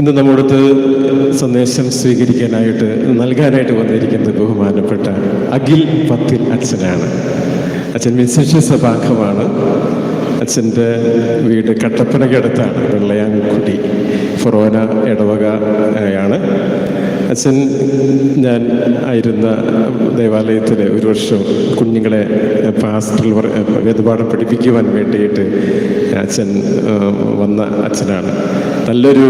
ഇന്ന് നമ്മുടെ സന്ദേശം സ്വീകരിക്കാനായിട്ട് നൽകാനായിട്ട് വന്നിരിക്കുന്നത് ബഹുമാനപ്പെട്ട അഖിൽ പത്തിൽ അച്ഛനാണ്. അച്ഛൻ മിൻസേഷൻ സഭാംഗമാണ്. അച്ഛന്റെ വീട് കട്ടപ്പനയ്ക്കടുത്താണ് വെള്ളയാങ്കുടി ഫൊറോന ഇടവകയാണ് അച്ഛൻ ഞാൻ ആയിരുന്ന ദേവാലയത്തിൽ ഒരു വർഷം കുഞ്ഞുങ്ങളെ പാസ്റ്റൽ വേദപാഠം പഠിപ്പിക്കുവാൻ വേണ്ടിയിട്ട് അച്ഛൻ വന്ന അച്ഛനാണ്. നല്ലൊരു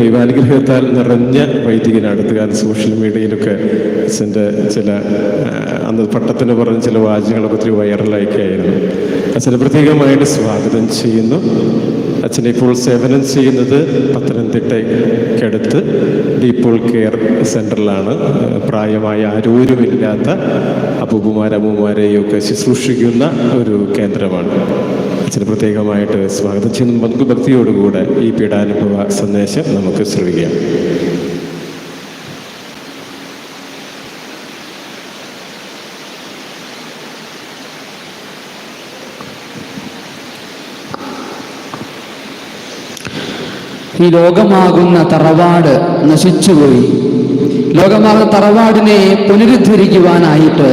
ദൈവാനുഗ്രഹത്താൽ നിറഞ്ഞ വൈദികനാണ്. അടുത്തുകാലം സോഷ്യൽ മീഡിയയിലൊക്കെ അച്ഛന്റെ ചില അന്ന് പട്ടത്തിന് പറഞ്ഞ ചില വാചകങ്ങളൊക്കെ ഒത്തിരി വൈറലായിക്കായിരുന്നു. അച്ഛനെ പ്രത്യേകമായിട്ട് സ്വാഗതം ചെയ്യുന്നു. അച്ഛൻ ഇപ്പോൾ സേവനം ചെയ്യുന്നത് പത്തനംതിട്ടയ്ക്കടുത്ത് ഡീപ്പോൾ കെയർ സെന്ററിലാണ് പ്രായമായ ആരോരുമില്ലാത്ത അപ്പൂപ്പുമാരമ്മമാരെയും ഒക്കെ ശുശ്രൂഷിക്കുന്ന ഒരു കേന്ദ്രമാണ്. അച്ഛന് പ്രത്യേകമായിട്ട് സ്വാഗതം ചെയ്യുന്ന. ഭക്തിയോടുകൂടെ ഈ പീഡാനുഭവ സന്ദേശം നമുക്ക് ശ്രവിക്കാം. ഈ ലോകമാകുന്ന തറവാട് നശിച്ചുപോയി. ലോകമാകുന്ന തറവാടിനെ പുനരുദ്ധരിക്കുവാനായിട്ട്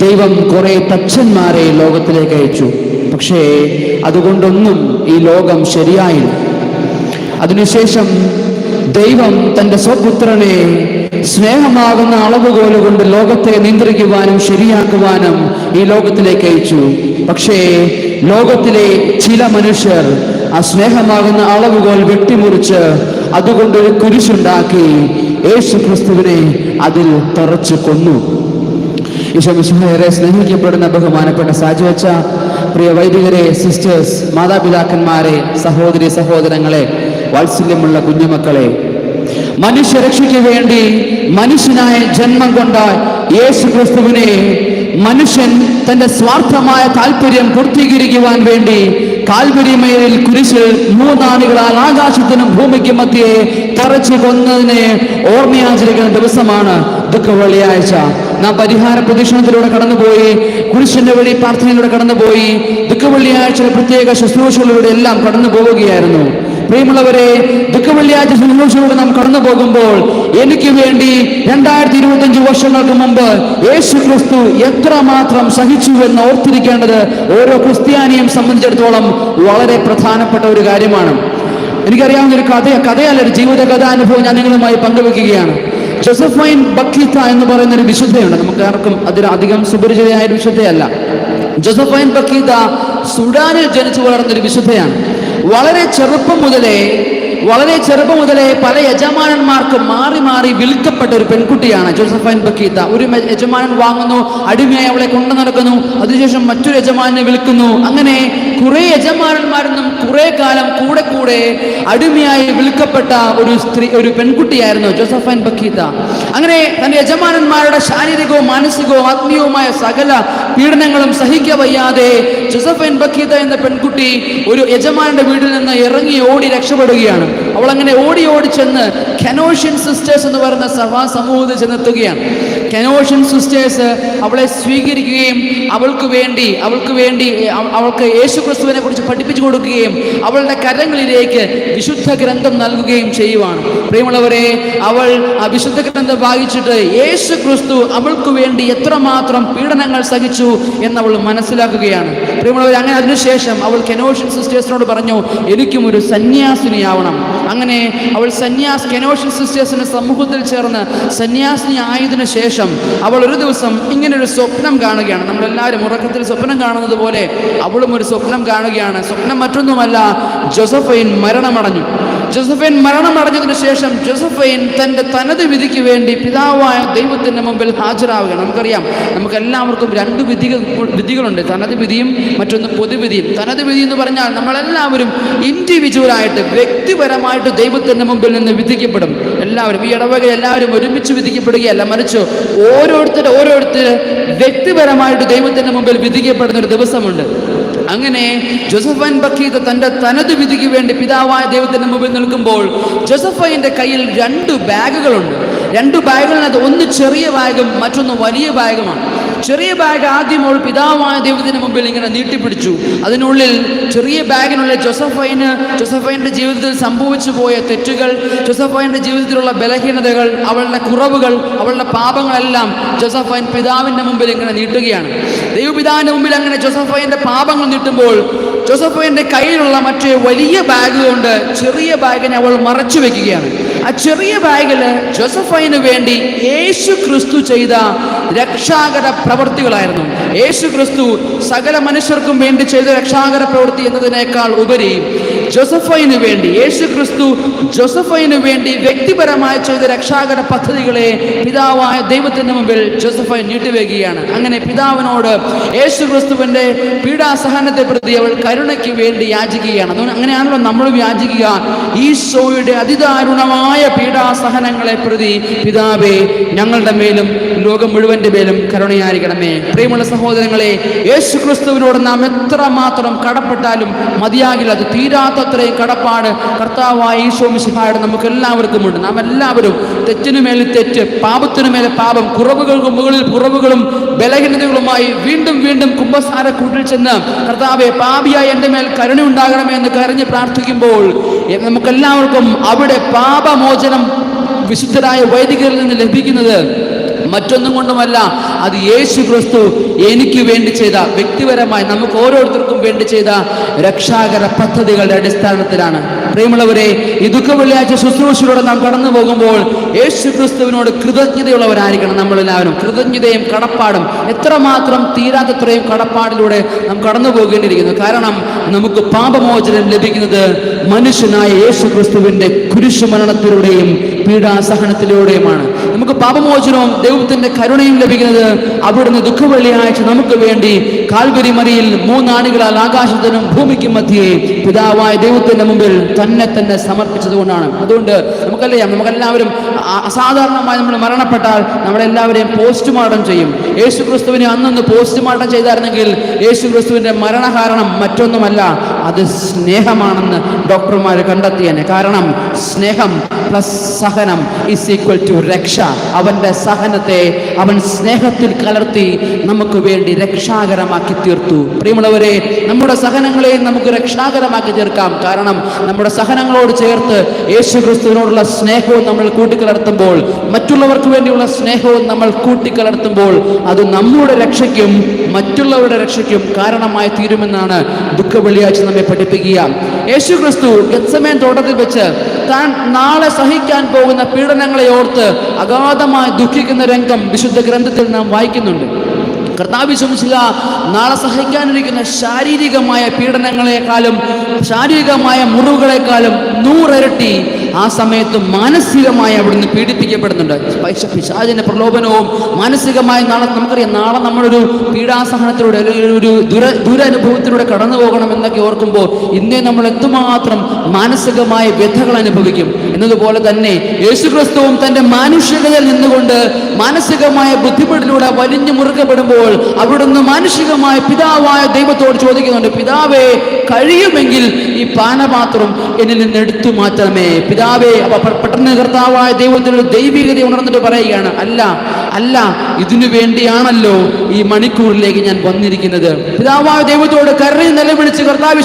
ദൈവം കുറെ തച്ചന്മാരെ ലോകത്തിലേക്ക് അയച്ചു. പക്ഷേ അതുകൊണ്ടൊന്നും ഈ ലോകം ശരിയായില്ല. അതിനുശേഷം ദൈവം തന്റെ സ്വപുത്രനെ സ്നേഹമാകുന്ന അളവുകോൽ കൊണ്ട് ലോകത്തെ നിയന്ത്രിക്കുവാനും ശരിയാക്കുവാനും ഈ ലോകത്തിലേക്ക് അയച്ചു. പക്ഷേ ലോകത്തിലെ ചില മനുഷ്യർ ആ സ്നേഹമാകുന്ന അളവുകോൽ വെട്ടിമുറിച്ച് അതുകൊണ്ടൊരു കുരിശുണ്ടാക്കി യേശു ക്രിസ്തുവിനെ അതിൽ തറച്ചു കൊന്നു. ഈശോമിശിഹേറെ സ്നേഹിക്കപ്പെടുന്ന ബഹുമാനപ്പെട്ട സാജുവച്ച പ്രിയ വൈദികരെ സിസ്റ്റേഴ്സ് മാതാപിതാക്കന്മാരെ സഹോദരി സഹോദരങ്ങളെ വാത്സല്യമുള്ള കുഞ്ഞുമക്കളെ മനുഷ്യരക്ഷയ്ക്ക് വേണ്ടി മനുഷ്യനായ ജന്മം കൊണ്ട യേശു ക്രിസ്തുവിനെ മനുഷ്യൻ തന്റെ സ്വാർത്ഥമായ താല്പര്യം പൂർത്തീകരിക്കുവാൻ വേണ്ടി കാൽവരിമേലിൽ കുരിശിൽ മൂന്നാണികളാൽ ആകാശത്തിനും ഭൂമിക്കും മധ്യേ തറച്ചു കൊന്നതിനെ ഓർമ്മയാചരിക്കുന്ന ദിവസമാണ് ദുഃഖ വെള്ളിയാഴ്ച. നാം പരിഹാര പ്രദക്ഷിണത്തിലൂടെ കടന്നുപോയി കുരിശിന്റെ വഴി പ്രാർത്ഥനയിലൂടെ കടന്നുപോയി ദുഃഖ വെള്ളിയാഴ്ച പ്രത്യേക ശുശ്രൂഷകളിലൂടെ എല്ലാം കടന്നു പോവുകയായിരുന്നു പ്രിയമുള്ളവരെ ദുഃഖവെള്ളിയാഴ്ച ശുശ്രൂഷയിലൂടെ നാം കടന്നു പോകുമ്പോൾ എനിക്ക് വേണ്ടി രണ്ടായിരത്തി ഇരുപത്തി അഞ്ച് വർഷങ്ങൾക്ക് മുമ്പ് യേശു ക്രിസ്തു എത്രമാത്രം സഹിച്ചു എന്ന് ഓർത്തിരിക്കേണ്ടത് ഓരോ ക്രിസ്ത്യാനിയും സംബന്ധിച്ചിടത്തോളം വളരെ പ്രധാനപ്പെട്ട ഒരു കാര്യമാണ്. എനിക്കറിയാവുന്ന ഒരു കഥ കഥയല്ല ഒരു ജീവിത കഥാനുഭവം ഞാൻ നിങ്ങളുമായി പങ്കുവെക്കുകയാണ്. ജോസഫൈൻ ബക്കീത്ത എന്ന് പറയുന്ന ഒരു വിശുദ്ധയുണ്ട്. നമുക്ക് ആർക്കും അതിന് അധികം സുപരിചിതയായ ഒരു വിശുദ്ധയല്ല. ജോസഫൈൻ ബക്കീത്ത സുഡാനിൽ ജനിച്ചു വളർന്ന ഒരു വിശുദ്ധയാണ്. വളരെ ചെറുപ്പം മുതലേ വളരെ ചെറുപ്പം മുതലേ പല യജമാനന്മാർക്ക് മാറി മാറി വിൽക്കപ്പെട്ട ഒരു പെൺകുട്ടിയാണ് ജോസഫൈൻ ബക്കീത്ത. ഒരു യജമാനൻ വാങ്ങുന്നു അടിമയായി അവളെ കൊണ്ടു നടക്കുന്നു അതിനുശേഷം മറ്റൊരു യജമാനെ വിൽക്കുന്നു അങ്ങനെ കുറെ യജമാനന്മാരെന്നും കുറെ കാലം കൂടെ കൂടെ അടിമയായി വിൽക്കപ്പെട്ട ഒരു സ്ത്രീ ഒരു പെൺകുട്ടിയായിരുന്നു ജോസഫൈൻ ബക്കീത്ത. അങ്ങനെ തന്റെ യജമാനന്മാരുടെ ശാരീരികവും മാനസികവും ആത്മീയവുമായ സകല പീഡനങ്ങളും സഹിക്ക വയ്യാതെ ജോസഫൈൻ ബക്കീത എന്ന പെൺകുട്ടി ഒരു യജമാനന്റെ വീട്ടിൽ നിന്ന് ഇറങ്ങി ഓടി രക്ഷപ്പെടുകയാണ്. അവൾ അങ്ങനെ ഓടി ഓടി ചെന്ന് കനോഷ്യൻ സിസ്റ്റേഴ്സ് എന്ന് പറയുന്ന സഭാ സമൂഹത്തിൽ ചെന്നെത്തുകയാണ്. കനോഷ്യൻ സിസ്റ്റേഴ്സ് അവളെ സ്വീകരിക്കുകയും അവൾക്ക് വേണ്ടി അവൾക്ക് വേണ്ടി അവൾക്ക് യേശു ക്രിസ്തുവിനെ കുറിച്ച് പഠിപ്പിച്ചു കൊടുക്കുകയും അവളുടെ കരങ്ങളിലേക്ക് വിശുദ്ധ ഗ്രന്ഥം നൽകുകയും ചെയ്യുവാണ്. പ്രിയമുള്ളവരെ അവൾ ആ വിശുദ്ധ ഗ്രന്ഥം വായിച്ചിട്ട് യേശു ക്രിസ്തു അവൾക്ക് വേണ്ടി എത്രമാത്രം പീഡനങ്ങൾ സഹിച്ചു എന്നവൾ മനസ്സിലാക്കുകയാണ്. പ്രിയമുള്ളവർ അങ്ങനെ അതിനുശേഷം അവൾ കെനോഷ്യൻ സിസ്റ്റേഴ്സിനോട് പറഞ്ഞു എനിക്കും ഒരു സന്യാസിനിയാവണം. അങ്ങനെ അവൾ സന്യാസ് കെനോഷ്യൻ സിസ്റ്റേഴ്സിന്റെ സമൂഹത്തിൽ ചേർന്ന് സന്യാസിനി ആയതിനു ശേഷം അവൾ ഒരു ദിവസം ഇങ്ങനൊരു സ്വപ്നം കാണുകയാണ്. നമ്മളെല്ലാവരും ഉറക്കത്തിൽ സ്വപ്നം കാണുന്നത് പോലെ അവളും ഒരു സ്വപ്നം കാണുകയാണ്. സ്വപ്നം മറ്റൊന്നുമല്ല ജോസഫൈൻ മരണമടഞ്ഞു. ജോസഫൈൻ മരണമടഞ്ഞതിനു ശേഷം ജോസഫൈൻ തന്റെ തനത് വിധിക്ക് വേണ്ടി പിതാവായ ദൈവത്തിന്റെ മുമ്പിൽ ഹാജരാവുകയാണ്. നമുക്കറിയാം നമുക്ക് എല്ലാവർക്കും രണ്ട് വിധികൾ വിധികളുണ്ട്. തനത് വിധിയും മറ്റൊന്ന് പൊതുവിധിയും. തനത് വിധി എന്ന് പറഞ്ഞാൽ നമ്മളെല്ലാവരും ഇൻഡിവിജ്വലായിട്ട് വ്യക്തിപരമായിട്ട് ദൈവത്തിന്റെ മുമ്പിൽ നിന്ന് വിധിക്കപ്പെടും. എല്ലാവരും ഈ ഇടവക എല്ലാവരും ഒരുമിച്ച് വിധിക്കപ്പെടുകയല്ല മറിച്ച് ഓരോരുത്തർ ഓരോരുത്തർ വ്യക്തിപരമായിട്ട് ദൈവത്തിന്റെ മുമ്പിൽ വിധിക്കപ്പെടുന്ന ഒരു ദിവസമുണ്ട്. അങ്ങനെ ജോസഫൈൻ ബക്കീത തന്റെ തനത് വിധിക്ക് വേണ്ടി പിതാവായ ദൈവത്തിന്റെ മുമ്പിൽ നിൽക്കുമ്പോൾ ജോസഫൈന്റെ കയ്യിൽ രണ്ട് ബാഗുകളുണ്ട്. രണ്ട് ബാഗുകളിനകത്ത് ഒന്ന് ചെറിയ ബാഗും മറ്റൊന്ന് വലിയ ബാഗുമാണ്. ചെറിയ ബാഗ് ആദ്യം അവൾ പിതാവായ ദൈവത്തിന് മുമ്പിൽ ഇങ്ങനെ നീട്ടിപ്പിടിച്ചു. അതിനുള്ളിൽ ചെറിയ ബാഗിനുള്ളിൽ ജോസഫൈന് ജോസഫൈന്റെ ജീവിതത്തിൽ സംഭവിച്ചു പോയ തെറ്റുകൾ ജോസഫൈന്റെ ജീവിതത്തിലുള്ള ബലഹീനതകൾ അവളുടെ കുറവുകൾ അവളുടെ പാപങ്ങളെല്ലാം ജോസഫൈൻ പിതാവിന്റെ മുമ്പിൽ ഇങ്ങനെ നീട്ടുകയാണ്. ദൈവപിതാവിന്റെ മുമ്പിൽ അങ്ങനെ ജോസഫൈന്റെ പാപങ്ങൾ നീട്ടുമ്പോൾ ജോസഫൈന്റെ കയ്യിലുള്ള മറ്റേ വലിയ ബാഗ് കൊണ്ട് ചെറിയ ബാഗിനെ അവൾ മറച്ചു വെക്കുകയാണ്. ആ ചെറിയ ബാഗിൽ ജോസഫൈന് വേണ്ടി യേശു ക്രിസ്തു ചെയ്ത രക്ഷാകര പ്രവൃത്തികളായിരുന്നു. യേശു ക്രിസ്തു സകല മനുഷ്യർക്കും വേണ്ടി ചെയ്ത രക്ഷാകര പ്രവൃത്തി എന്നതിനേക്കാൾ ഉപരി ജോസഫൈന് വേണ്ടി യേശു ക്രിസ്തു ജോസഫൈന് വേണ്ടി വ്യക്തിപരമായി ചെയ്ത രക്ഷാകര പദ്ധതികളെ പിതാവായ ദൈവത്തിന്റെ മുമ്പിൽ ജോസഫൈൻ നീട്ടിവെക്കുകയാണ് അങ്ങനെ പിതാവിനോട് യേശു ക്രിസ്തുവിന്റെ പീഡാസഹനത്തെ പ്രതി അവൾ കരുണയ്ക്ക് വേണ്ടി യാചിക്കുകയാണ്. അതുകൊണ്ട് അങ്ങനെയാണല്ലോ നമ്മൾ യാചിക്കുക. ഈശോയുടെ അതിദാരുണമായ പീഡാസഹനങ്ങളെ പ്രതി പിതാവേ ഞങ്ങളുടെ മേലും ലോകം മുഴുവന്റെ പേരും കരുണയായിരിക്കണമേ. പ്രിയമുള്ള സഹോദരങ്ങളെ യേശു ക്രിസ്തുവിനോട് നാം എത്ര മാത്രം കടപ്പെട്ടാലും മതിയാകില്ല. അത് തീരാത്തത്രയും കടപ്പാട് കർത്താവായ ഈശോ മിശിഹായുടെ നമുക്ക് എല്ലാവർക്കും ഉണ്ട്. നാം എല്ലാവരും തെറ്റിനു മേലിൽ തെറ്റ് പാപത്തിനു മേലെ പാപം കുറവുകൾക്ക് മുകളിൽ കുറവുകളും ബലഹീനതകളുമായി വീണ്ടും വീണ്ടും കുംഭസാര കൂട്ടിൽ ചെന്ന് കർത്താവെ പാപിയായ എന്റെ മേൽ കരുണ ഉണ്ടാകണമേ എന്ന് കരഞ്ഞ് പ്രാർത്ഥിക്കുമ്പോൾ നമുക്കെല്ലാവർക്കും അവിടെ പാപമോചനം വിശുദ്ധരായ വൈദികരിൽ നിന്ന് ലഭിക്കുന്നത് മറ്റൊന്നും കൊണ്ടുമല്ല. അത് യേശു ക്രിസ്തു എനിക്ക് വേണ്ടി ചെയ്ത വ്യക്തിപരമായി നമുക്ക് ഓരോരുത്തർക്കും വേണ്ടി ചെയ്ത രക്ഷാകര പദ്ധതികളുടെ അടിസ്ഥാനത്തിലാണ്. പ്രിയമുള്ളവരെ ഈ ദുഃഖ വെള്ളിയാഴ്ച ശുശ്രൂഷയിലൂടെ നാം കടന്നു പോകുമ്പോൾ യേശു ക്രിസ്തുവിനോട് കൃതജ്ഞതയുള്ളവരായിരിക്കണം നമ്മളെല്ലാവരും. കൃതജ്ഞതയും കടപ്പാടും എത്രമാത്രം തീരാത്തത്രയും കടപ്പാടിലൂടെ നാം കടന്നു പോകേണ്ടിയിരിക്കുന്നു. കാരണം നമുക്ക് പാപമോചനം ലഭിക്കുന്നത് മനുഷ്യനായ യേശു ക്രിസ്തുവിന്റെ കുരിശുമരണത്തിലൂടെയും പീഡാസഹനത്തിലൂടെയുമാണ്. നമുക്ക് പാപമോചനവും ദൈവത്തിന്റെ കരുണയും ലഭിക്കുന്നത് അവിടുന്ന് ദുഃഖവെള്ളിയാഴ്ച നമുക്ക് വേണ്ടി കാൽവരി മറിയിൽ മൂന്നാണികളാൽ ആകാശത്തിനും ഭൂമിക്കും മധ്യേ പിതാവായ ദൈവത്തിന്റെ മുമ്പിൽ തന്നെ തന്നെ സമർപ്പിച്ചതുകൊണ്ടാണ്. അതുകൊണ്ട് നമുക്കറിയാം നമുക്കെല്ലാവരും അസാധാരണമായി നമ്മൾ മരണപ്പെട്ടാൽ നമ്മളെല്ലാവരെയും പോസ്റ്റ്മോർട്ടം ചെയ്യും. യേശു ക്രിസ്തുവിനെ അന്നൊന്ന് പോസ്റ്റ്മോർട്ടം ചെയ്തായിരുന്നെങ്കിൽ യേശു ക്രിസ്തുവിന്റെ മരണകാരണം മറ്റൊന്നുമല്ല. അത് സ്നേഹമാണെന്ന് ഡോക്ടർമാർ കണ്ടെത്തിയനെ. കാരണം സ്നേഹം plus Sahanam is equal to രക്ഷ. അവന്റെ സഹനത്തെ അവൻ സ്നേഹത്തിൽ കലർത്തി നമുക്ക് വേണ്ടി രക്ഷാകരമാക്കി തീർത്തു. പ്രിയമുള്ളവരെ നമ്മുടെ സഹനങ്ങളെ നമുക്ക് രക്ഷാകരമാക്കി തീർക്കാം. കാരണം നമ്മുടെ സഹനങ്ങളോട് ചേർത്ത് യേശു ക്രിസ്തുവിനോടുള്ള സ്നേഹവും നമ്മൾ കൂട്ടിക്കലർത്തുമ്പോൾ മറ്റുള്ളവർക്ക് വേണ്ടിയുള്ള സ്നേഹവും നമ്മൾ കൂട്ടിക്കലർത്തുമ്പോൾ അത് നമ്മുടെ രക്ഷയ്ക്കും മറ്റുള്ളവരുടെ രക്ഷയ്ക്കും കാരണമായി തീരുമെന്നാണ് ദുഃഖ വെള്ളിയാഴ്ച നമ്മെ പഠിപ്പിക്കുക. യേശു ക്രിസ്തു ഗത്സമേൻ തോട്ടത്തിൽ വെച്ച് താൻ നാളെ സഹിക്കാൻ പോകുന്ന പീഡനങ്ങളെ ഓർത്ത് അഗാധമായി ദുഃഖിക്കുന്ന രംഗം വിശുദ്ധ ഗ്രന്ഥത്തിൽ നാം വായിക്കുന്നുണ്ട്. കർത്താവ് ശംസിക നാളെ സഹിക്കാനിരിക്കുന്ന ശാരീരികമായ പീഡനങ്ങളെക്കാളും ശാരീരികമായ മുറിവുകളെക്കാളും നൂറിരട്ടി ആ സമയത്ത് മാനസികമായി അവിടുന്ന് പീഡിപ്പിക്കപ്പെടുന്നുണ്ട്. പിശാചിന്റെ പ്രലോഭനവും മാനസികമായി നാളെ നമുക്കറിയാം നാളെ നമ്മളൊരു പീഡാസഹനത്തിലൂടെ അല്ലെങ്കിൽ ഒരു ദുര ദുരനുഭവത്തിലൂടെ കടന്നു പോകണം എന്നൊക്കെ ഓർക്കുമ്പോൾ ഇന്നേ നമ്മൾ എന്തുമാത്രം മാനസികമായ വ്യഥകൾ അനുഭവിക്കും. എന്നതുപോലെ തന്നെ യേശുക്രിസ്തുവും തന്റെ മാനുഷികതയിൽ നിന്നുകൊണ്ട് മാനസികമായ ബുദ്ധിമുട്ടിലൂടെ വലിഞ്ഞു മുറുകപ്പെടുമ്പോൾ അവിടുന്ന് മാനുഷികമായ പിതാവായ ദൈവത്തോട് ചോദിക്കുന്നുണ്ട് പിതാവേ കഴിയുമെങ്കിൽ ഈ പാനപാത്രം എന്നിൽ നിന്ന് എടുത്തു മാറ്റണമേ. പിതാവേ അപ്പൊ പെട്ടെന്ന് കർത്താവായ ദൈവത്തിനൊരു ദൈവികത ഉണർന്നിട്ട് പറയുകയാണ് അല്ല അല്ല ഇതിനു വേണ്ടിയാണല്ലോ ഈ മണിക്കൂറിലേക്ക് ഞാൻ വന്നിരിക്കുന്നത്. പിതാവായ ദൈവത്തോട് കരറി നിലവിളിച്ച് കർത്താവ്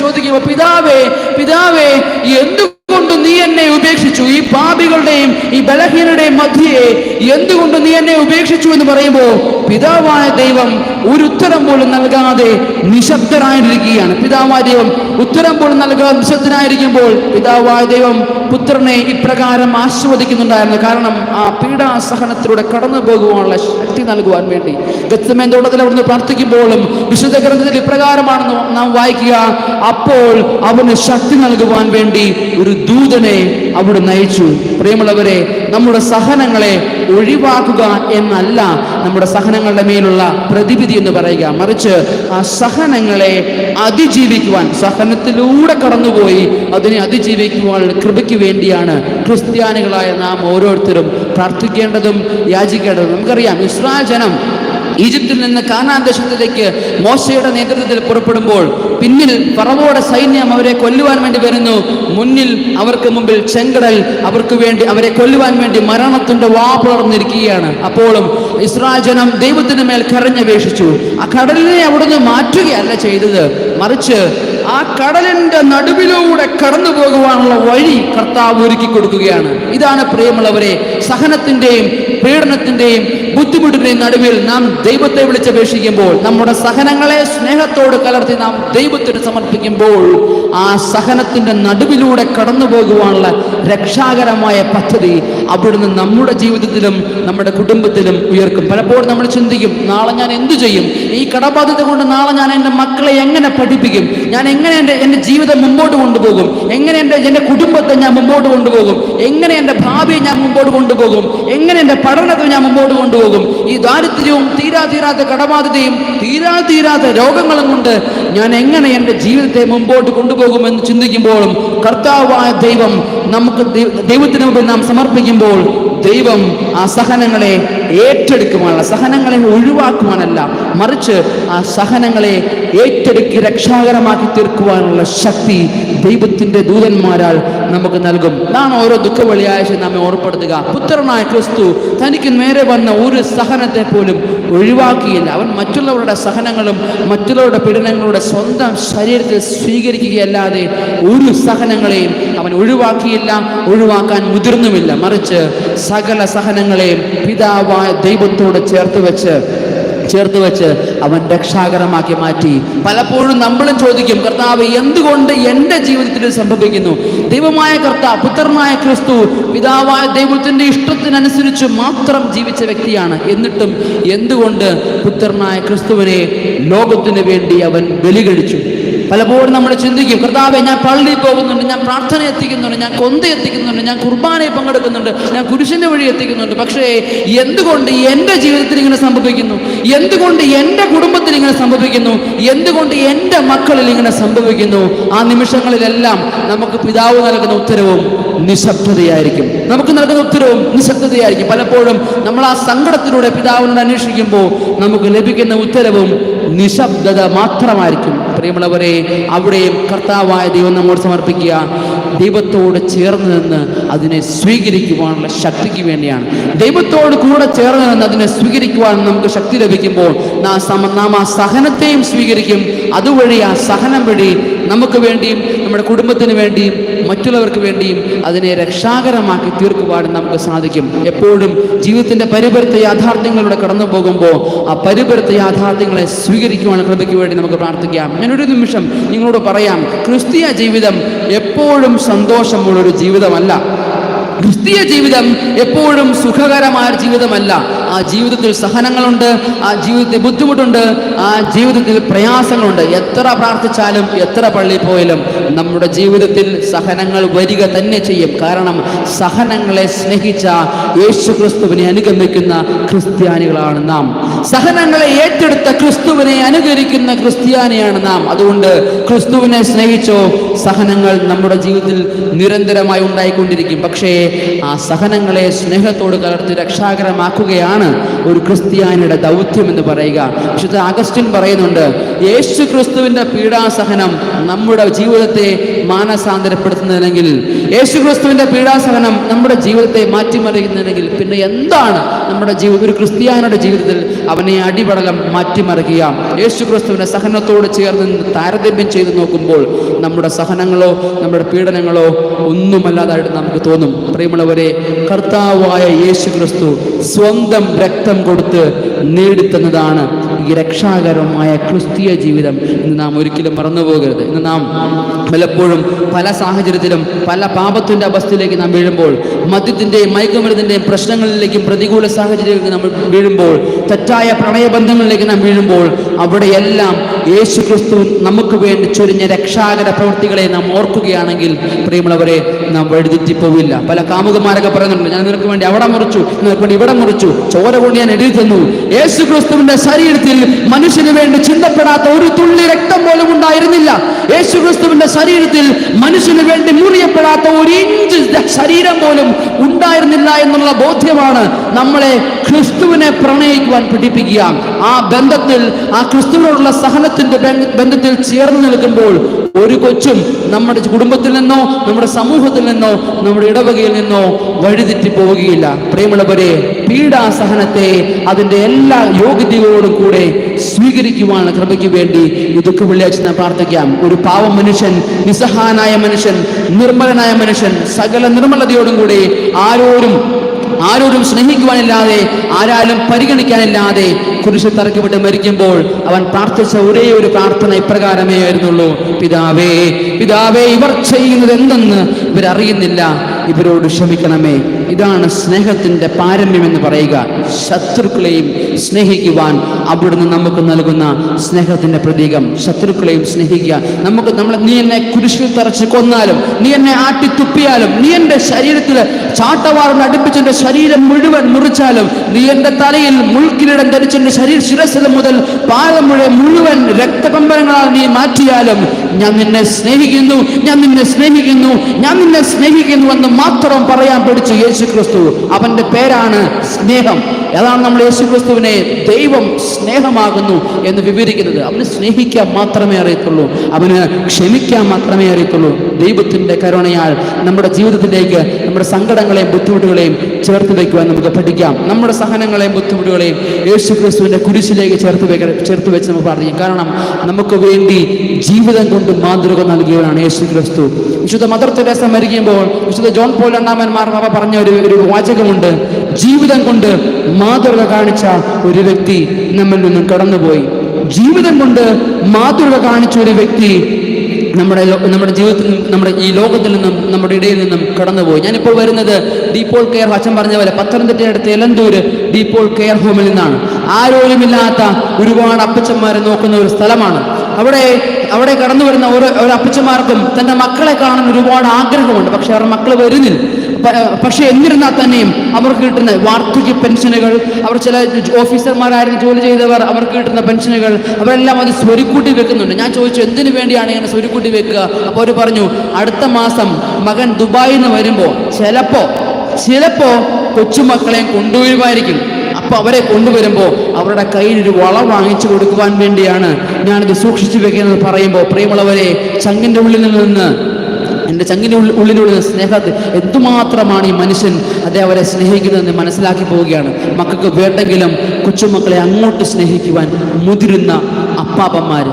ചോദിക്കുമ്പോ പിതാവേ പിതാവേ പിതാവേ എന്തുകൊണ്ട് നീ എന്നെ ഉപേക്ഷിച്ചു? ഈ പാപികളുടെയും ഈ ബലഹീനരുടെയും മധ്യയെ എന്തുകൊണ്ട് നീ എന്നെ ഉപേക്ഷിച്ചു എന്ന് പറയുമ്പോൾ പിതാവായ ദൈവം ഒരു ഉത്തരം പോലും നൽകാതെ നിശബ്ദരായിരിക്കുകയാണ്. പിതാവായ ദൈവം ഉത്തരം പോലും നൽകാതെ നിശബ്ദനായിരിക്കുമ്പോൾ പിതാവായ ദൈവം പുത്രനെ ഇപ്രകാരം ആസ്വദിക്കുന്നുണ്ടായിരുന്നു കാരണം ആ പീഡാസഹനത്തിലൂടെ കടന്നു പോകുവാനുള്ള ശക്തി നൽകുവാൻ വേണ്ടി. ഗത്തമേൻ തോട്ടത്തിൽ അവിടുന്ന് പ്രാർത്ഥിക്കുമ്പോഴും വിശുദ്ധ ഗ്രന്ഥത്തിൽ ഇപ്രകാരമാണെന്ന് നാം വായിക്കുക അപ്പോൾ അവന് ശക്തി നൽകുവാൻ വേണ്ടി ഒരു ദൂതനെ അവിടെ നയിച്ചു പ്രിയമുള്ളവരെ നമ്മുടെ സഹനങ്ങളെ ഒഴിവാക്കുക എന്നല്ല നമ്മുടെ സഹനങ്ങളുടെ മേലുള്ള പ്രതിവിധി എന്ന് പറയുക. മറിച്ച് ആ സഹനങ്ങളെ അതിജീവിക്കുവാൻ സഹനത്തിലൂടെ കടന്നുപോയി അതിനെ അതിജീവിക്കുവാനുള്ള കൃപയ്ക്ക് വേണ്ടിയാണ് ക്രിസ്ത്യാനികളായ നാം ഓരോരുത്തരും പ്രാർത്ഥിക്കേണ്ടതും യാചിക്കേണ്ടതും. നമുക്കറിയാം ഇസ്രായേൽ ജനം ഈജിപ്തിൽ നിന്ന് കാനാൻ ദേശത്തിലേക്ക് മോശയുടെ നേതൃത്വത്തിൽ പുറപ്പെടുമ്പോൾ പിന്നിൽ പറവോടെ സൈന്യം അവരെ കൊല്ലുവാൻ വേണ്ടി വരുന്നു. മുന്നിൽ അവർക്ക് മുമ്പിൽ ചെങ്കടൽ അവർക്ക് വേണ്ടി അവരെ കൊല്ലുവാൻ വേണ്ടി മരണത്തിന്റെ വാ പുലർന്നിരിക്കുകയാണ്. അപ്പോഴും ഇസ്രായേൽ ജനം ദൈവത്തിന് മേൽ കരഞ്ഞപേക്ഷിച്ചു. ആ കടലിനെ അവിടുന്ന് മാറ്റുകയല്ല ചെയ്തത്. മറിച്ച് ആ കടലിന്റെ നടുവിലൂടെ കടന്നു പോകുവാനുള്ള വഴി കർത്താവ് ഒരുക്കി കൊടുക്കുകയാണ്. ഇതാണ് പ്രിയമുള്ളവരെ സഹനത്തിന്റെയും പീഡനത്തിന്റെയും ബുദ്ധിമുട്ടിന്റെയും നടുവിൽ നാം ദൈവത്തെ വിളിച്ചപേക്ഷിക്കുമ്പോൾ നമ്മുടെ സഹനങ്ങളെ സ്നേഹത്തോട് കലർത്തി നാം ദൈവത്തിന് സമർപ്പിക്കുമ്പോൾ ആ സഹനത്തിന്റെ നടുവിലൂടെ കടന്നു പോകുവാനുള്ള രക്ഷാകരമായ പദ്ധതി അവിടുന്ന് നമ്മുടെ ജീവിതത്തിലും നമ്മുടെ കുടുംബത്തിലും ഉയർക്കും. പലപ്പോഴും നമ്മൾ ചിന്തിക്കും നാളെ ഞാൻ എന്തു ചെയ്യും? ഈ കടബാധ്യത കൊണ്ട് നാളെ ഞാൻ എന്റെ മക്കളെ എങ്ങനെ പഠിപ്പിക്കും? ഞാൻ എങ്ങനെ എന്റെ എന്റെ ജീവിതം മുമ്പോട്ട് കൊണ്ടുപോകും? എങ്ങനെ എന്റെ എന്റെ കുടുംബത്തെ ഞാൻ മുമ്പോട്ട് കൊണ്ടുപോകും? എങ്ങനെ എന്റെ ഭാവിയെ ഞാൻ മുമ്പോട്ട് കൊണ്ടുപോകും? എങ്ങനെ എന്റെ പഠനത്തെ ഞാൻ മുമ്പോട്ട് കൊണ്ടുപോകും? ഈ ദാരിദ്ര്യവും തീരാ തീരാത്ത കടബാധ്യതയും തീരാ തീരാത്ത രോഗങ്ങളും കൊണ്ട് ഞാൻ എങ്ങനെ എന്റെ ജീവിതത്തെ മുമ്പോട്ട് കൊണ്ടുപോകുമെന്ന് ചിന്തിക്കുമ്പോഴും കർത്താവായ ദൈവം നമുക്ക് ദൈവത്തിന് മുമ്പിൽ നാം സമർപ്പിക്കുമ്പോൾ ദൈവം ആ സഹനങ്ങളെ ഏറ്റെടുക്കുവാനല്ല സഹനങ്ങളെ ഒഴിവാക്കുവാനല്ല മറിച്ച് ആ സഹനങ്ങളെ ഏറ്റെടുക്കി രക്ഷാകരമാക്കി തീർക്കുവാനുള്ള ശക്തി ദൈവത്തിന്റെ ദൂതന്മാരാൽ നമുക്ക് നൽകും. ഇതാണ് ഓരോ ദുഃഖ വെള്ളിയാഴ്ച നമ്മെ ഓർപ്പെടുത്തുക. പുത്രനായ ക്രിസ്തു തനിക്ക് നേരെ വന്ന ഒരു സഹനത്തെ പോലും ഒഴിവാക്കിയില്ല. അവൻ മറ്റുള്ളവരുടെ സഹനങ്ങളും മറ്റുള്ളവരുടെ പീഡനങ്ങളുടെ സ്വന്തം ശരീരത്തിൽ സ്വീകരിക്കുകയല്ലാതെ ഒരു സഹനങ്ങളെയും അവൻ ഒഴിവാക്കിയില്ല ഒഴിവാക്കാൻ മുതിർന്നുമില്ല. മറിച്ച് സകല സഹനങ്ങളെയും പിതാവായ ദൈവത്തോട് ചേർത്ത് വെച്ച് ചേർത്ത് വെച്ച് അവൻ രക്ഷാകരമാക്കി മാറ്റി. പലപ്പോഴും നമ്മളും ചോദിക്കും കർത്താവ് എന്തുകൊണ്ട് എന്റെ ജീവിതത്തിൽ സംഭവിക്കുന്നു? ദൈവമായ കർത്താവ് പുത്രനായ ക്രിസ്തു പിതാവായ ദൈവത്തിന്റെ ഇഷ്ടത്തിനനുസരിച്ച് മാത്രം ജീവിച്ച വ്യക്തിയാണ്. എന്നിട്ടും എന്തുകൊണ്ട് പുത്രനായ ക്രിസ്തുവിനെ ലോകത്തിന് വേണ്ടി അവൻ ബലി കഴിച്ചു പലപ്പോഴും നമ്മൾ ചിന്തിക്കും കർത്താവെ ഞാൻ പള്ളിയിൽ പോകുന്നുണ്ട് ഞാൻ പ്രാർത്ഥന എത്തിക്കുന്നുണ്ട് ഞാൻ കൊന്ത എത്തിക്കുന്നുണ്ട് ഞാൻ കുർബാനയിൽ പങ്കെടുക്കുന്നുണ്ട് ഞാൻ കുരിശിന്റെ വഴി എത്തിക്കുന്നുണ്ട്. പക്ഷേ എന്തുകൊണ്ട് എന്റെ ജീവിതത്തിൽ ഇങ്ങനെ സംഭവിക്കുന്നു? എന്തുകൊണ്ട് എന്റെ കുടുംബത്തിൽ ഇങ്ങനെ സംഭവിക്കുന്നു? എന്തുകൊണ്ട് എന്റെ മക്കളിൽ ഇങ്ങനെ സംഭവിക്കുന്നു? ആ നിമിഷങ്ങളിലെല്ലാം നമുക്ക് പിതാവ് നൽകുന്ന ഉത്തരവും നിശബ്ദതയായിരിക്കും. നമുക്ക് നൽകുന്ന ഉത്തരവും നിശബ്ദതയായിരിക്കും. പലപ്പോഴും നമ്മൾ ആ സങ്കടത്തിലൂടെ പിതാവിനോട് അന്വേഷിക്കുമ്പോൾ നമുക്ക് ലഭിക്കുന്ന ഉത്തരവും നിശബ്ദത മാത്രമായിരിക്കും. പ്രിയമുള്ളവരെ അവിടെയും കർത്താവായ ദൈവം നമ്മോട് സമർപ്പിക്കുക. ദൈവത്തോട് ചേർന്ന് നിന്ന് അതിനെ സ്വീകരിക്കുവാനുള്ള ശക്തിക്ക് വേണ്ടിയാണ്. ദൈവത്തോട് കൂടെ ചേർന്ന് നിന്ന് അതിനെ സ്വീകരിക്കുവാൻ നമുക്ക് ശക്തി ലഭിക്കുമ്പോൾ നാം ആ സഹനത്തെയും സ്വീകരിക്കും. അതുവഴി ആ സഹനം വഴി നമുക്ക് വേണ്ടിയും നമ്മുടെ കുടുംബത്തിന് വേണ്ടിയും മറ്റുള്ളവർക്ക് വേണ്ടിയും അതിനെ രക്ഷാകരമാക്കി തീർക്കുവാനും നമുക്ക് സാധിക്കും. എപ്പോഴും ജീവിതത്തിന്റെ പരിപരുത്ത യാഥാർത്ഥ്യങ്ങളിലൂടെ കടന്നു പോകുമ്പോൾ ആ പരിപരുത്ത യാഥാർത്ഥ്യങ്ങളെ സ്വീകരിക്കുവാൻ കൃപയ്ക്ക് വേണ്ടി നമുക്ക് പ്രാർത്ഥിക്കാം. ഞാനൊരു നിമിഷം നിങ്ങളോട് പറയാം ക്രിസ്തീയ ജീവിതം എപ്പോഴും സന്തോഷമുള്ളൊരു ജീവിതമല്ല. ക്രിസ്തീയ ജീവിതം എപ്പോഴും സുഖകരമായ ജീവിതമല്ല. ആ ജീവിതത്തിൽ സഹനങ്ങളുണ്ട് ആ ജീവിതത്തിൽ ബുദ്ധിമുട്ടുണ്ട് ആ ജീവിതത്തിൽ പ്രയാസങ്ങളുണ്ട്. എത്ര പ്രാർത്ഥിച്ചാലും എത്ര പള്ളി പോയാലും നമ്മുടെ ജീവിതത്തിൽ സഹനങ്ങൾ വരിക തന്നെ ചെയ്യും. കാരണം സഹനങ്ങളെ സ്നേഹിച്ച യേശു ക്രിസ്തുവിനെ അനുഗമിക്കുന്ന ക്രിസ്ത്യാനികളാണ് നാം. സഹനങ്ങളെ ഏറ്റെടുത്ത ക്രിസ്തുവിനെ അനുകരിക്കുന്ന ക്രിസ്ത്യാനിയാണ് നാം. അതുകൊണ്ട് ക്രിസ്തുവിനെ സ്നേഹിച്ചോ സഹനങ്ങൾ നമ്മുടെ ജീവിതത്തിൽ നിരന്തരമായി ഉണ്ടായിക്കൊണ്ടിരിക്കും. പക്ഷേ ആ സഹനങ്ങളെ സ്നേഹത്തോട് കലർത്തി രക്ഷാകരമാക്കുകയാണ് ഒരു ക്രിസ്ത്യാനിയുടെ ദൗത്യം എന്ന് പറയുക. വിശുദ്ധ അഗസ്റ്റിൻ പറയുന്നുണ്ട് യേശു ക്രിസ്തുവിന്റെ പീഡാസഹനം നമ്മുടെ ജീവിതത്തെ മാനസാന്തരപ്പെടുത്തുന്നതിനെങ്കിൽ യേശു ക്രിസ്തുവിന്റെ പീഡാസഹനം നമ്മുടെ ജീവിതത്തെ മാറ്റിമറിയുന്നതിനെങ്കിൽ പിന്നെ എന്താണ് നമ്മുടെ ജീവിതം ഒരു ക്രിസ്ത്യാനിയുടെ ജീവിതത്തിൽ അവനെ അടിപടലം മാറ്റിമറിക്കുക? യേശു ക്രിസ്തുവിന്റെ സഹനത്തോട് ചേർന്ന് താരതമ്യം ചെയ്ത് നോക്കുമ്പോൾ നമ്മുടെ സഹനങ്ങളോ നമ്മുടെ പീഡനങ്ങളോ ഒന്നുമല്ലാതായിട്ട് നമുക്ക് തോന്നും. പ്രിയമുള്ളവരെ കർത്താവായ യേശു ക്രിസ്തു സ്വന്തം രക്തം കൊടുത്ത് നേടിത്തന്നതാണ് ഈ രക്ഷാകരമായ ക്രിസ്തീയ ജീവിതം. ഇന്ന് നാം ഒരിക്കലും മറന്നു പോകരുത് ഇന്ന് നാം പലപ്പോഴും പല സാഹചര്യത്തിലും പല പാപത്തിന്റെ അവസ്ഥയിലേക്ക് നാം വീഴുമ്പോൾ മദ്യത്തിന്റെയും മയക്കുമരുന്നിന്റെയും പ്രശ്നങ്ങളിലേക്കും പ്രതികൂല സാഹചര്യങ്ങളിലേക്ക് നമ്മൾ വീഴുമ്പോൾ തെറ്റായ പ്രണയബന്ധങ്ങളിലേക്ക് നാം വീഴുമ്പോൾ അവിടെയെല്ലാം യേശു ക്രിസ്തു നമുക്ക് വേണ്ടി ചൊരിഞ്ഞ രക്ഷാകര പ്രവൃത്തികളെ നാം ഓർക്കുകയാണെങ്കിൽ പ്രിയമുള്ളവരെ നാം വഴുതിറ്റിപ്പോവില്ല. പല കാമുകന്മാരൊക്കെ പറയുന്നുണ്ട് ഞാൻ നിനക്ക് വേണ്ടി അവിടെ മുറിച്ചു നിനക്ക് വേണ്ടി മുറിച്ചു. ചോര കൊണ്ട് ഞാൻ എഴുതി തന്നു. യേശു ക്രിസ്തുവിന്റെ ശരീരത്തിൽ മനുഷ്യന് വേണ്ടി ചിന്തപ്പെടാത്ത ഒരു തുള്ളി രക്തം പോലും ഉണ്ടായിരുന്നില്ല. യേശു ക്രിസ്തുവിന്റെ ശരീരത്തിൽ മനുഷ്യന് വേണ്ടി മുറിയപ്പെടാത്ത ഒരു ഇഞ്ച് ശരീരം പോലും ഉണ്ടായിരുന്നില്ല എന്നുള്ള ബോധ്യമാണ് നമ്മളെ ക്രിസ്തുവിനെ പ്രണയിക്കുവാൻ പിടിപ്പിക്കുക ആ ബന്ധത്തിൽ ആ ക്രിസ്തുവിനോടുള്ള സഹനത്തിന്റെ ബന്ധത്തിൽ ചേർന്ന് നിൽക്കുമ്പോൾ ഒരു കൊച്ചും നമ്മുടെ കുടുംബത്തിൽ നിന്നോ നമ്മുടെ സമൂഹത്തിൽ നിന്നോ നമ്മുടെ ഇടവകയിൽ നിന്നോ വഴിതെറ്റി പോവുകയില്ല. പ്രിയമുള്ളവരെ പീഡാസഹനത്തെ അതിന്റെ എല്ലാ യോഗ്യതയോടും കൂടെ സ്വീകരിക്കുവാനുള്ള കൃപയ്ക്ക് വേണ്ടി ഇതൊക്കെ വെള്ളിയാഴ്ച ഞാൻ പ്രാർത്ഥിക്കാം. ഒരു പാവ മനുഷ്യൻ നിസ്സഹാനായ മനുഷ്യൻ നിർമ്മലനായ മനുഷ്യൻ സകല നിർമ്മലതയോടും കൂടെ ആരോരും ആരോരും സ്നേഹിക്കുവാനില്ലാതെ ആരാലും പരിഗണിക്കാനില്ലാതെ കുരിശിൽ തറക്കപ്പെട്ട് മരിക്കുമ്പോൾ അവൻ പ്രാർത്ഥിച്ച ഒരേ ഒരു പ്രാർത്ഥന ഇപ്രകാരമേ ആയിരുന്നുള്ളൂ. പിതാവേ പിതാവേ ഇവർ ചെയ്യുന്നത് എന്തെന്ന് ഇവരറിയുന്നില്ല. ഇവരോട് ക്ഷമിക്കണമേ. ഇതാണ് സ്നേഹത്തിന്റെ പാരമ്യം എന്ന് പറയുക. ശത്രുക്കളെയും സ്നേഹിക്കുവാൻ അവിടുന്ന് നമുക്ക് നൽകുന്ന സ്നേഹത്തിന്റെ പ്രതീകം. ശത്രുക്കളെയും സ്നേഹിക്കുക. നമുക്ക് നമ്മൾ നീ എന്നെ കുരിശിൽ തറച്ച് കൊന്നാലും നീ എന്നെ ആട്ടി തുപ്പിയാലും നീ എന്റെ ശരീരത്തിൽ ചാട്ടവാറുകൾ അടുപ്പിച്ചെന്റെ ശരീരം മുഴുവൻ മുറിച്ചാലും നീ എന്റെ തലയിൽ മുൾക്കിരീടം ധരിച്ചെന്റെ ശരീര ശിരസിൽ മുതൽ പാദം മുഴുവൻ മുഴുവൻ രക്തകമ്പനങ്ങളാൽ നീ മാറ്റിയാലും ഞാൻ നിന്നെ സ്നേഹിക്കുന്നു ഞാൻ നിന്നെ സ്നേഹിക്കുന്നു ഞാൻ നിന്നെ സ്നേഹിക്കുന്നു എന്ന് മാത്രം പറയാൻ പഠിച്ചു യേശു ക്രിസ്തു അവന്റെ പേരാണ് സ്നേഹം. അതാണ് നമ്മൾ യേശു ക്രിസ്തുവിനെ ദൈവം സ്നേഹമാകുന്നു എന്ന് വിവരിക്കുന്നത്. അവന് സ്നേഹിക്കാൻ മാത്രമേ അറിയത്തുള്ളൂ. അവന് ക്ഷമിക്കാൻ മാത്രമേ അറിയത്തുള്ളൂ. ദൈവത്തിന്റെ കരുണയാൽ നമ്മുടെ ജീവിതത്തിലേക്ക് നമ്മുടെ സങ്കടങ്ങളെയും ബുദ്ധിമുട്ടുകളെയും ചേർത്ത് വയ്ക്കുവാൻ നമുക്ക് പഠിക്കാം. നമ്മുടെ സഹനങ്ങളെയും ബുദ്ധിമുട്ടുകളെയും യേശു ക്രിസ്തുവിന്റെ കുരിശിലേക്ക് ചേർത്ത് വെക്ക ചേർത്ത് വെച്ച് നമുക്ക് പറഞ്ഞു കാരണം നമുക്ക് വേണ്ടി ജീവിതം കൊണ്ട് മാതൃക നൽകിയവനാണ് യേശു ക്രിസ്തു വിശുദ്ധ മദർ തെരേസ മരിക്കുമ്പോൾ വിശുദ്ധ ജോൺ പോൽ രണ്ടാമന്മാർ മാർപ്പാപ്പ പറഞ്ഞ ഒരു ഒരു വാചകമുണ്ട്. ജീവിതം കൊണ്ട് മാതൃക കാണിച്ച ഒരു വ്യക്തി നമ്മിൽ നിന്നും കടന്നുപോയി. ജീവിതം കൊണ്ട് മാതൃക കാണിച്ച ഒരു വ്യക്തി നമ്മുടെ നമ്മുടെ ജീവിതത്തിൽ നമ്മുടെ ഈ ലോകത്തിൽ നിന്നും നമ്മുടെ ഇടയിൽ നിന്നും കടന്നുപോയി. ഞാനിപ്പോൾ വരുന്നത് ദീപോൾ കെയർ അച്ഛൻ പറഞ്ഞ പോലെ പത്തനംതിട്ടയടുത്ത് എലന്തൂര് ദീപോൾ കെയർ ഹോമിൽ നിന്നാണ്. ആരോഗ്യമില്ലാത്ത ഒരുപാട് അപ്പച്ചന്മാരെ നോക്കുന്ന ഒരു സ്ഥലമാണ്. അവിടെ അവിടെ കടന്നു വരുന്ന ഓരോ ഓരോ അപ്പച്ചന്മാർക്കും തന്റെ മക്കളെ കാണാൻ ഒരുപാട് ആഗ്രഹമുണ്ട്. പക്ഷെ അവരുടെ മക്കൾ വരുന്നില്ല. പക്ഷെ എന്നിരുന്നാൽ തന്നെയും അവർക്ക് കിട്ടുന്ന വാർദ്ധക്യ പെൻഷനുകൾ അവർ ചില ഓഫീസർമാരായിരുന്നു ജോലി ചെയ്തവർ അവർക്ക് കിട്ടുന്ന പെൻഷനുകൾ അവരെല്ലാം അത് സ്വരുക്കൂട്ടി വെക്കുന്നുണ്ട്. ഞാൻ ചോദിച്ചു എന്തിനു വേണ്ടിയാണ് ഇങ്ങനെ സ്വരുക്കൂട്ടി വെക്കുക? അപ്പോൾ അവർ പറഞ്ഞു അടുത്ത മാസം മകൻ ദുബായിൽ നിന്ന് വരുമ്പോൾ ചിലപ്പോൾ ചിലപ്പോൾ കൊച്ചുമക്കളെയും കൊണ്ടുവരുമായിരിക്കും. അപ്പോൾ അവരെ കൊണ്ടുവരുമ്പോൾ അവരുടെ കയ്യിൽ ഒരു വള വാങ്ങിച്ചു കൊടുക്കുവാൻ വേണ്ടിയാണ് ഞാനിത് സൂക്ഷിച്ചു വെക്കുന്നത് പറയുമ്പോൾ പ്രിയമുള്ളവരെ ചങ്ങിന്റെ ഉള്ളിൽ നിന്ന് എന്റെ ഉള്ളിൽ ഉള്ളിലുള്ള സ്നേഹത്തിൽ എന്തുമാത്രമാണ് ഈ മനുഷ്യൻ അതേ അവരെ സ്നേഹിക്കുന്നതെന്ന് മനസ്സിലാക്കി പോവുകയാണ്. മക്കൾക്ക് വേണ്ടെങ്കിലും കൊച്ചുമക്കളെ അങ്ങോട്ട് സ്നേഹിക്കുവാൻ മുതിരുന്ന അപ്പാപ്പന്മാർ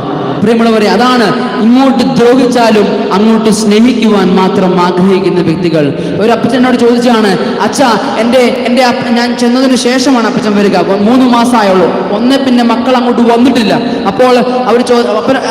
പ്രിയമുള്ളവരെ അതാണ് ഇങ്ങോട്ട് ദ്രോഹിച്ചാലും അങ്ങോട്ട് സ്നേഹിക്കുവാൻ മാത്രം ആഗ്രഹിക്കുന്ന വ്യക്തികൾ. ഒരു അപ്പച്ചനോട് ചോദിച്ചാണ് അച്ഛ എന്റെ എന്റെ ഞാൻ ചെന്നതിന് ശേഷമാണ് അപ്പച്ചൻ വരിക. മൂന്ന് മാസമായുള്ളൂ ഒന്നേ പിന്നെ മക്കൾ അങ്ങോട്ട് വന്നിട്ടില്ല. അപ്പോൾ അവർ ചോ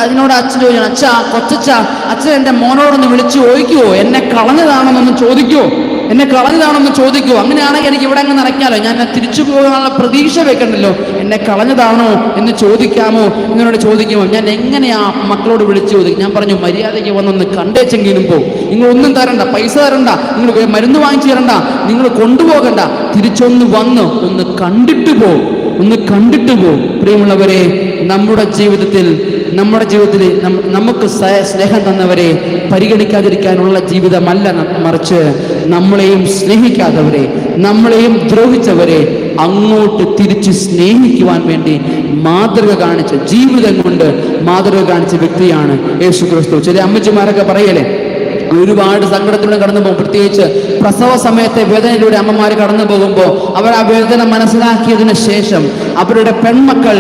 അതിനോട് അച്ഛൻ ചോദിച്ചാണ് അച്ഛ കൊച്ചച്ഛ അച്ഛൻ എന്റെ മോനോടൊന്ന് വിളിച്ചു ചോദിക്കുവോ? എന്നെ കളഞ്ഞതാണെന്നൊന്ന് ചോദിക്കുവോ? എന്നെ കളഞ്ഞതാണെന്ന് ചോദിക്കൂ. അങ്ങനെയാണെങ്കിൽ എനിക്ക് ഇവിടെ അങ്ങ് നിറയ്ക്കാലോ ഞാൻ തിരിച്ചു പോകാനുള്ള പ്രതീക്ഷ വെക്കണ്ടല്ലോ. എന്നെ കളഞ്ഞതാണോ എന്ന് ചോദിക്കാമോ? എന്നോട് ചോദിക്കുമോ? ഞാൻ എങ്ങനെയാ മക്കളോട് വിളിച്ചു ചോദിക്കും? ഞാൻ പറഞ്ഞു മര്യാദയ്ക്ക് വന്നൊന്ന് കണ്ടേച്ചെങ്കിലും പോ. നിങ്ങൾ ഒന്നും തരണ്ട പൈസ തരണ്ട നിങ്ങൾ മരുന്ന് വാങ്ങിച്ചു തരണ്ട നിങ്ങൾ കൊണ്ടുപോകണ്ട. തിരിച്ചൊന്ന് വന്ന് ഒന്ന് കണ്ടിട്ട് പോ. ഒന്ന് കണ്ടിട്ട് പോ. പ്രിയമുള്ളവരെ നമ്മുടെ ജീവിതത്തിൽ നമ്മുടെ ജീവിതത്തിൽ നമുക്ക് സ്നേഹം തന്നവരെ പരിഗണിക്കാതിരിക്കാനുള്ള ജീവിതമല്ല മറിച്ച് നമ്മളെയും സ്നേഹിക്കാത്തവരെ നമ്മളെയും ദ്രോഹിച്ചവരെ അങ്ങോട്ട് തിരിച്ച് സ്നേഹിക്കുവാൻ വേണ്ടി മാതൃക കാണിച്ച ജീവിതം കൊണ്ട് മാതൃക കാണിച്ച വ്യക്തിയാണ് യേശു ക്രിസ്തു ചില അമ്മച്ചിമാരൊക്കെ പറയലേ ഒരുപാട് സങ്കടത്തിലൂടെ കടന്നു പോകും. പ്രത്യേകിച്ച് പ്രസവ സമയത്തെ വേദനയിലൂടെ അമ്മമാർ കടന്നു പോകുമ്പോൾ അവർ ആ വേദന മനസ്സിലാക്കിയതിന് ശേഷം അവരുടെ പെൺമക്കൾ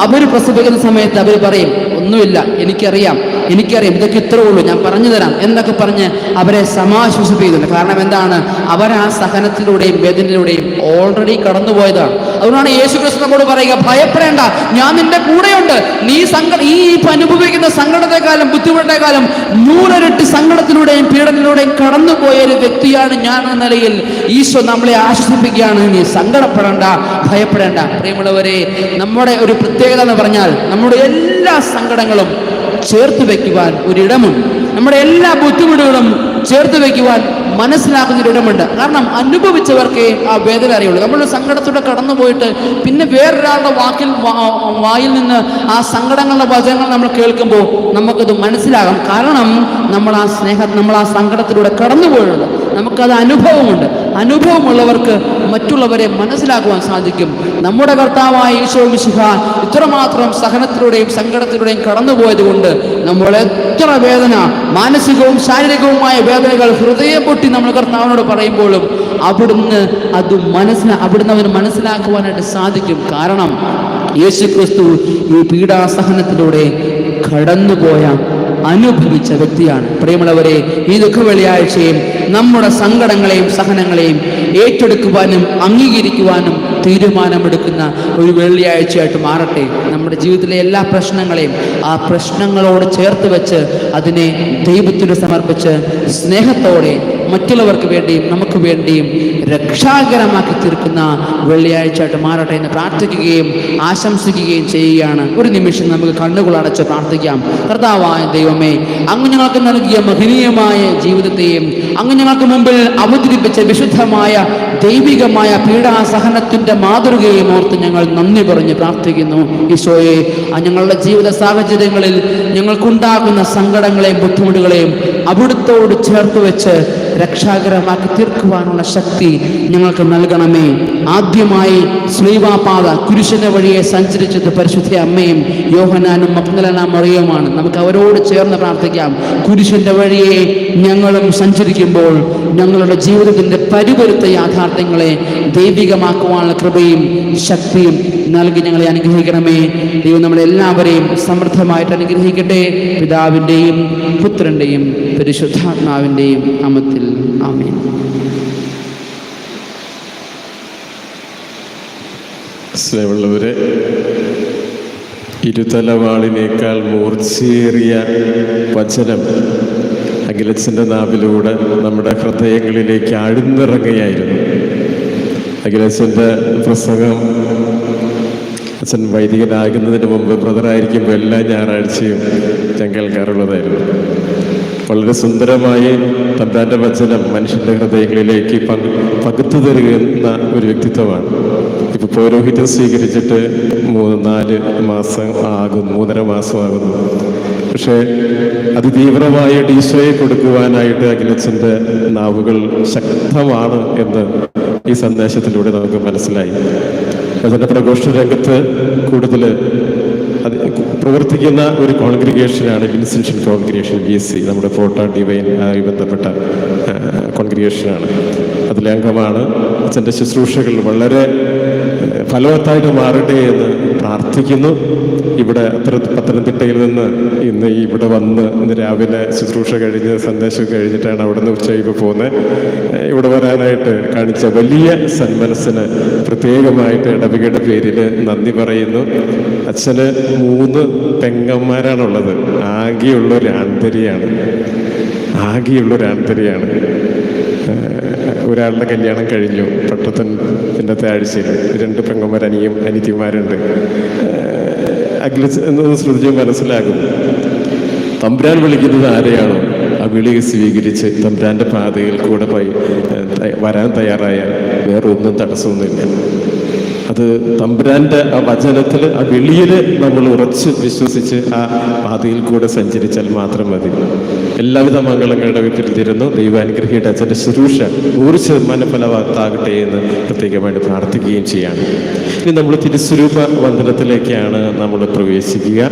അവർ പ്രസവിക്കുന്ന സമയത്ത് അവർ പറയും ഒന്നുമില്ല എനിക്കറിയാം. എനിക്കറിയാം ഇതൊക്കെ ഇത്രേ ഉള്ളൂ. ഞാൻ പറഞ്ഞു തരാം. എന്നൊക്കെ പറഞ്ഞ് അവരെ സമാശ്വസിപ്പിക്കുന്നുണ്ട്. കാരണം എന്താണ്? അവർ ആ സഹനത്തിലൂടെയും വേദനയിലൂടെയും ഓൾറെഡി കടന്നുപോയതാണ്. അതുകൊണ്ടാണ് യേശു ക്രിസ്തു നമ്മോട് പറയുക ഭയപ്പെടേണ്ട. ഞാൻ നിന്റെ കൂടെയുണ്ട്. നീ സങ്ക ഈ ഇപ്പൊ അനുഭവിക്കുന്ന സങ്കടത്തെക്കാലം ബുദ്ധിമുട്ടേക്കാലം നൂറരട്ടി സങ്കടത്തിലൂടെയും പീഡനത്തിലൂടെയും കടന്നുപോയ ഒരു വ്യക്തിയാണ് ഞാൻ എന്ന നിലയിൽ ഈശോ നമ്മളെ ആശ്വസിപ്പിക്കുകയാണ്. നീ സങ്കടപ്പെടേണ്ട ഭയപ്പെടേണ്ട. പ്രിയമുള്ളവരെ നമ്മുടെ ഒരു പ്രത്യേകത എന്ന് പറഞ്ഞാൽ നമ്മുടെ എല്ലാ സങ്കടങ്ങളും ചേർത്ത് വയ്ക്കുവാൻ ഒരിടമുണ്ട്. നമ്മുടെ എല്ലാ ബുദ്ധിമുട്ടുകളും ചേർത്ത് വെക്കുവാൻ മനസ്സിലാക്കുന്ന ഇടമുണ്ട്. കാരണം അനുഭവിച്ചവർക്കേ ആ വേദന അറിയുള്ളൂ. നമ്മൾ സങ്കടത്തോടെ കടന്നു പോയിട്ട് പിന്നെ വേറൊരാളുടെ വാക്കിൽ വായിൽ നിന്ന് ആ സങ്കടങ്ങളുടെ വചനങ്ങൾ നമ്മൾ കേൾക്കുമ്പോൾ നമുക്കത് മനസ്സിലാകും. കാരണം നമ്മൾ ആ സ്നേഹം നമ്മൾ ആ സങ്കടത്തിലൂടെ കടന്നു പോയുള്ളൂ നമുക്കത് അനുഭവമുണ്ട്. അനുഭവമുള്ളവർക്ക് മറ്റുള്ളവരെ മനസ്സിലാക്കുവാൻ സാധിക്കും. നമ്മുടെ കർത്താവായ ഈശോ മിശിഹ ഇത്രമാത്രം സഹനത്തിലൂടെയും സങ്കടത്തിലൂടെയും കടന്നുപോയത് കൊണ്ട് നമ്മൾ എത്ര വേദന മാനസികവും ശാരീരികവുമായ വേദനകൾ ഹൃദയം പൊട്ടി നമ്മൾ കർത്താവിനോട് പറയുമ്പോഴും അവിടുന്ന് അത് മനസ്സിലാ അവിടുന്ന് അവന് മനസ്സിലാക്കുവാനായിട്ട് സാധിക്കും. കാരണം യേശു ക്രിസ്തു ഈ പീഡാസഹനത്തിലൂടെ കടന്നുപോയ അനുഭവിച്ച വ്യക്തിയാണ്. പ്രിയമുള്ളവരെ ഈ ദുഃഖ വെള്ളിയാഴ്ചയും നമ്മുടെ സങ്കടങ്ങളെയും സഹനങ്ങളെയും ഏറ്റെടുക്കുവാനും അംഗീകരിക്കുവാനും തീരുമാനമെടുക്കുന്ന ഒരു വെള്ളിയാഴ്ചയായിട്ട് മാറട്ടെ. നമ്മുടെ ജീവിതത്തിലെ എല്ലാ പ്രശ്നങ്ങളെയും ആ പ്രശ്നങ്ങളോട് ചേർത്ത് വെച്ച് അതിനെ ദൈവത്തിന് സമർപ്പിച്ച് സ്നേഹത്തോടെ മറ്റുള്ളവർക്ക് വേണ്ടിയും നമുക്ക് വേണ്ടിയും രക്ഷാകരമാക്കി തീർക്കുന്ന വെള്ളിയാഴ്ചയായിട്ട് മാറട്ടെ എന്ന് പ്രാർത്ഥിക്കുകയും ആശംസിക്കുകയും ചെയ്യുകയാണ്. ഒരു നിമിഷം നമുക്ക് കണ്ണുകൾ അടച്ച് പ്രാർത്ഥിക്കാം. കർത്താവായ ദൈവമേ അങ്ങ് ഞങ്ങൾക്ക് നൽകിയ മഹനീയമായ ജീവിതത്തെയും അങ്ങ് ഞങ്ങൾക്ക് മുമ്പിൽ അവതരിപ്പിച്ച വിശുദ്ധമായ ദൈവികമായ പീഡാസഹനത്തിന്റെ മാതൃകയും ഓർത്ത് ഞങ്ങൾ നന്ദി പറഞ്ഞ് പ്രാർത്ഥിക്കുന്നു. ഈശോയെ ഞങ്ങളുടെ ജീവിത സാഹചര്യങ്ങളിൽ ഞങ്ങൾക്കുണ്ടാകുന്ന സങ്കടങ്ങളെയും ബുദ്ധിമുട്ടുകളെയും അവിടുത്തോട് ചേർത്ത് വെച്ച് രക്ഷാകരമാക്കി തീർക്കുവാനുള്ള ശക്തി ഞങ്ങൾക്ക് നൽകണമേ. ആദ്യമായി ശ്രീവാപാത കുരിശിന്റെ വഴിയെ സഞ്ചരിച്ചത് പരിശുദ്ധ അമ്മയും യോഹനാനും മക്നലന മറിയുമാണ് നമുക്ക് അവരോട് ചേർന്ന് പ്രാർത്ഥിക്കാം. കുരിശിന്റെ വഴിയെ ഞങ്ങളും സഞ്ചരിക്കുമ്പോൾ ഞങ്ങളുടെ ജീവിതത്തിന്റെ പരിപരുത്ത യാഥാർത്ഥ്യങ്ങളെ ദൈവികമാക്കുവാനുള്ള കൃപയും ശക്തിയും നൽകി ഞങ്ങളെ അനുഗ്രഹിക്കണമേ. ദൈവം നമ്മളെല്ലാവരെയും സമൃദ്ധമായിട്ട് അനുഗ്രഹിക്കട്ടെ. പിതാവിന്റെയും പുത്രന്റെയും പരിശുദ്ധാത്മാവിന്റെയും അമത്തിൽ ആമേൻ. സ്നേഹമുള്ളവരെ ഇരുതലവാളിനേക്കാൾ മൂർച്ചയേറിയ വചനം അഖിലച്ചന്റെ നാവിലൂടെ നമ്മുടെ ഹൃദയങ്ങളിലേക്ക് ആഴ്ന്നിറങ്ങുകയായിരുന്നു. അഖിലച്ചന്റെ പ്രസംഗം അച്ഛൻ വൈദികനാകുന്നതിന് മുമ്പ് ബ്രദറായിരിക്കുമ്പോൾ എല്ലാ ഞായറാഴ്ചയും ഞാൻ കേൾക്കാറുള്ളതായിരുന്നു വളരെ സുന്ദരമായി തമ്പാന്റെ വചനം മനുഷ്യന്റെ ഹൃദയങ്ങളിലേക്ക് പങ്ക് പകുത്തു തരുന്ന ഒരു വ്യക്തിത്വമാണ്. ഇപ്പോൾ പൗരോഹിത്യം സ്വീകരിച്ചിട്ട് മൂന്ന് നാല് മാസം ആകും മൂന്നര മാസമാകുന്നു പക്ഷേ അതിതീവ്രമായിട്ട് ഈശോയെ കൊടുക്കുവാനായിട്ട് അഖിലച്ഛന്റെ നാവുകൾ ശക്തമാണ് എന്ന് ഈ സന്ദേശത്തിലൂടെ നമുക്ക് മനസ്സിലായി. അതിന്റെ പ്രഘോഷ രംഗത്ത് കൂടുതൽ പ്രവർത്തിക്കുന്ന ഒരു കോൺഗ്രിഗേഷനാണ് Vincentian congregation B S C. നമ്മുടെ ഫോട്ടോ ഡിവൈൻ ആയി ബന്ധപ്പെട്ട കോൺഗ്രിഗേഷനാണ്. അതിലെ അംഗമാണ് അച്ഛന്റെ ശുശ്രൂഷകൾ വളരെ ഫലവത്തായിട്ട് മാറട്ടെ എന്ന് പ്രാർത്ഥിക്കുന്നു. ഇവിടെ അത്ര പത്തനംതിട്ടയിൽ നിന്ന് ഇന്ന് ഇവിടെ വന്ന് ഇന്ന് രാവിലെ ശുശ്രൂഷ കഴിഞ്ഞ് സന്ദേശം കഴിഞ്ഞിട്ടാണ് അവിടെ നിന്ന് ഉച്ചയ്ക്ക് പോകുന്നത്. ഇവിടെ വരാനായിട്ട് കാണിച്ച വലിയ സന്മനസ്സിന് പ്രത്യേകമായിട്ട് ഇടവകയുടെ പേരിൽ നന്ദി പറയുന്നു. അച്ഛന് മൂന്ന് പെങ്ങന്മാരാണുള്ളത്. ആകെയുള്ള ഒരു ആന്തരിയാണ് ആകെയുള്ള ആന്തരിയാണ് ഒരാളുടെ കല്യാണം കഴിഞ്ഞു. പട്ടത്തൻ ഇന്നത്തെ ആഴ്ചയിൽ രണ്ട് പെങ്ങന്മാർ അനിയും അനിത്യന്മാരുണ്ട് അഖില എന്ന് ശ്രദ്ധിച്ച് മനസ്സിലാകും. തമ്പുരാൻ വിളിക്കുന്നത് ആരെയാണോ? ആ വിളി സ്വീകരിച്ച് തമ്പുരാന്റെ പാതയിൽ കൂടെ പോയി വരാൻ തയ്യാറായാൽ വേറൊന്നും തടസ്സമൊന്നുമില്ല. അത് തമ്പുരാന്റെ ആ വചനത്തിൽ ആ വെളിയിൽ നമ്മൾ ഉറച്ച് വിശ്വസിച്ച് ആ പാതയിൽ കൂടെ സഞ്ചരിച്ചാൽ മാത്രം മതി. എല്ലാവിധ മംഗളങ്ങളുടെ വിട്ടിരുന്നു ദൈവാനുഗ്രഹിയുടെ അച്ഛന്റെ ശുശ്രൂഷ നൂറ് ശതമാനം ഫലവത്താകട്ടെ എന്ന് പ്രത്യേകമായിട്ട് പ്രാർത്ഥിക്കുകയും ചെയ്യാണ്. ഇനി നമ്മൾ തിരുസ്വരൂപ വന്ദനത്തിലേക്കാണ് നമ്മൾ പ്രവേശിക്കുക.